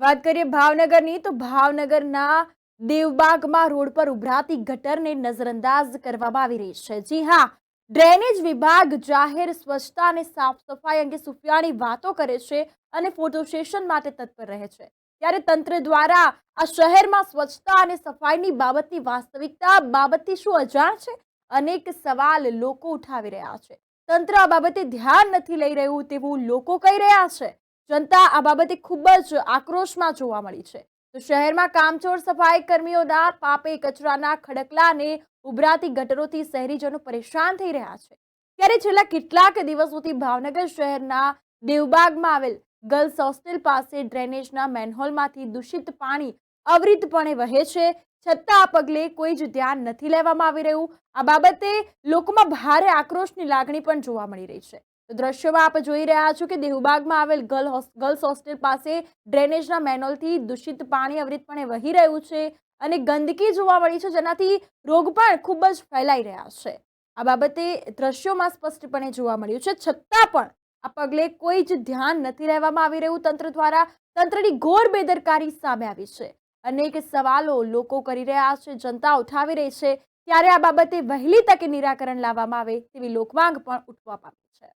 વાત કરીએ ભાવનગરની, તો ભાવનગરના દેવબાગમાં રોડ પર ઉભરાતી ગટરને નજરઅંદાજ કરવામાં આવી રહી છે. જી હા, ડ્રેનેજ વિભાગ જાહેર, સ્વચ્છતા અને સાફ સફાઈ અંગે સુફિયાણી વાતો કરે છે અને ફોટો સેશન માટે તત્પર રહે છે. ત્યારે તંત્ર દ્વારા આ શહેરમાં સ્વચ્છતા અને સફાઈની બાબતની વાસ્તવિકતા બાબતથી શું અજાણ છે? અનેક સવાલ લોકો ઉઠાવી રહ્યા છે. તંત્ર આ બાબતે ધ્યાન નથી લઈ રહ્યું તેવું લોકો કહી રહ્યા છે. જનતા આ બાબતે ખૂબ જ આક્રોશમાં જોવા મળી છે. તો શહેરમાં કામચોર સફાઈ કર્મીઓના પાપે કચરાના ખડકલાને ઉભરાતી ગટરોથી શહેરીજનો પરેશાન થઈ રહ્યા છે. ત્યારે છેલ્લા કેટલાક દિવસોથી ભાવનગર શહેરના દેવબાગમાં આવેલ ગર્લ્સ હોસ્ટેલ પાસે ડ્રેનેજના મેનહોલમાંથી દૂષિત પાણી અવિરતપણે વહે છે. છતાં આ પગલે કોઈ જ ધ્યાન નથી લેવામાં આવી રહ્યું. આ બાબતે લોકોમાં ભારે આક્રોશની લાગણી પણ જોવા મળી રહી છે. દ્રશ્યોમાં આપ જોઈ રહ્યા છો કે દેહુબાગમાં આવેલ ગર્લ ગર્લ્સ હોસ્ટેલ પાસે ડ્રેનેજના મેનોલથી દૂષિત પાણી અવિરતપણે વહી રહ્યું છે અને ગંદકી જોવા મળી છે જેનાથી રોગ પણ ખૂબ જ ફેલાઈ રહ્યા છે. આ બાબતે દ્રશ્યોમાં સ્પષ્ટપણે જોવા મળ્યું છે, છતાં પણ આ પગલે કોઈ જ ધ્યાન નથી રહેવામાં આવી રહ્યું. તંત્ર દ્વારા તંત્રની ઘોર બેદરકારી સામે આવી છે. અનેક સવાલો લોકો કરી રહ્યા છે, જનતા ઉઠાવી રહી છે. ત્યારે આ બાબતે વહેલી તકે નિરાકરણ લાવવામાં આવે તેવી લોકમાંગ પણ ઉઠવા પામી છે.